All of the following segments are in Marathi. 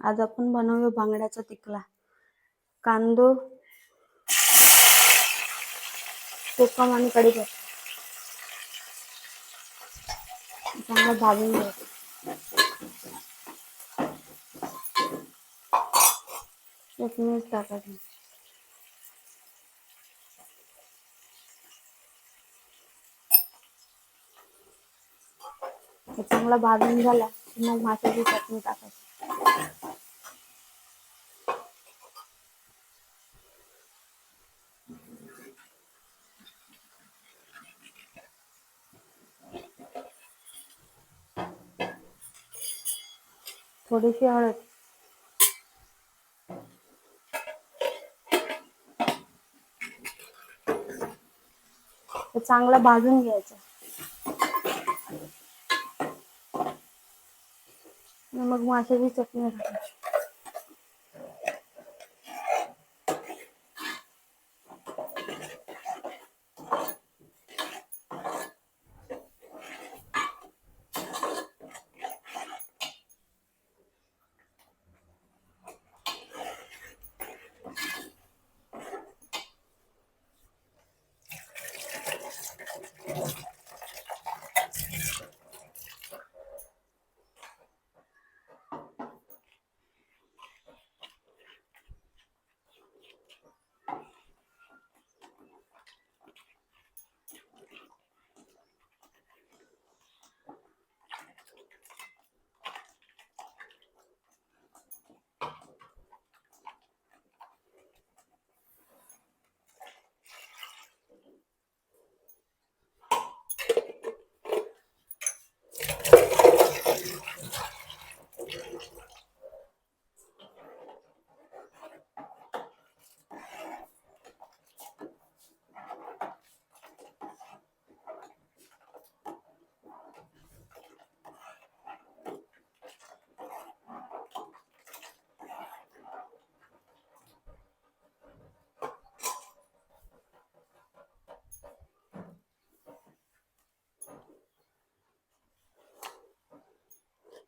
आज आपण बनवूया बांगड्याचा तिकला कांदो कोकम आणि कढीपत्ता चांगलं भाजून घ्यायचं एक मिनिट टाकायचं चांगला भाजून झाला मग माशाची चटणी टाकायची. थोडीशी हळद. चांगला चांगलं भाजून घ्यायचं. मग माशाची चटणी टाकायची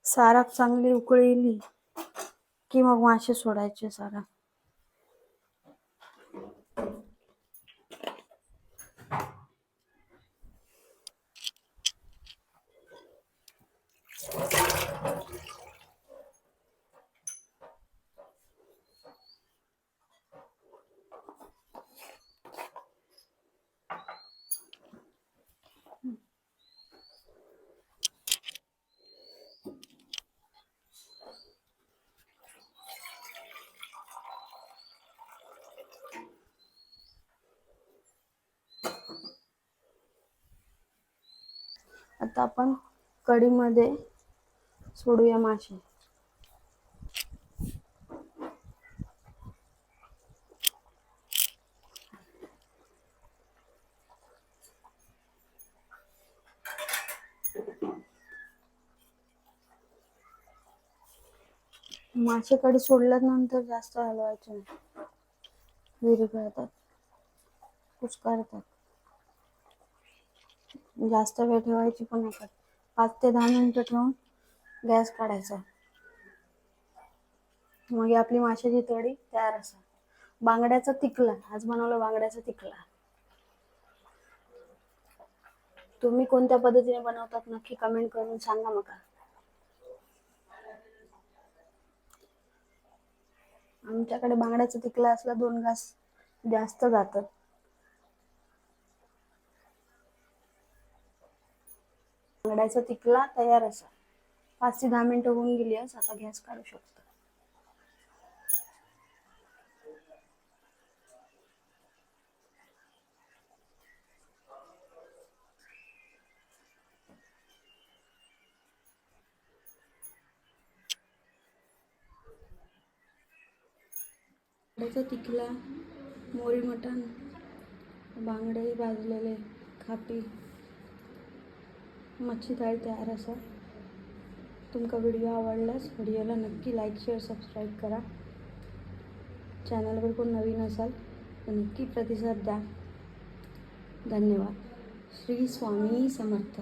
सारात चांगली उकळी येली की मग मासे सोडायचे सारा आता आपण कढीमध्ये सोडूया मासे. मासे कढी सोडल्यानंतर जास्त हलवायचे नाही. विरघळतात. कुस्करतात. जास्त वेळ ठेवायची पण नका पाच ते दहा मिनिटं ठेवून गॅस काढायचा. मग आपली माशाची तळी तयार असा. बांगड्याचा तिकला आज बनवलं बांगड्याचा तिकला तुम्ही कोणत्या पद्धतीने बनवतात नक्की कमेंट करून सांगा मका आमच्याकडे बांगड्याचा तिकला असला दोन घास जास्त जातात. बांगड्याचा तिकला तयार असा. पाच ते दहा मिनिटं होऊन गेली असं आता गॅस काढू शकतो. तिकला मोरी मटण बांगडे भाजलेले खापी. मच्छी थाळी तयार असा तुमका व्हिडिओ आवडल्यास व्हिडिओला नक्की लाईक शेअर सबस्क्राईब करा. चॅनलवर कोण नवीन असाल तर नक्की प्रतिसाद द्या. धन्यवाद. श्री स्वामी समर्थ.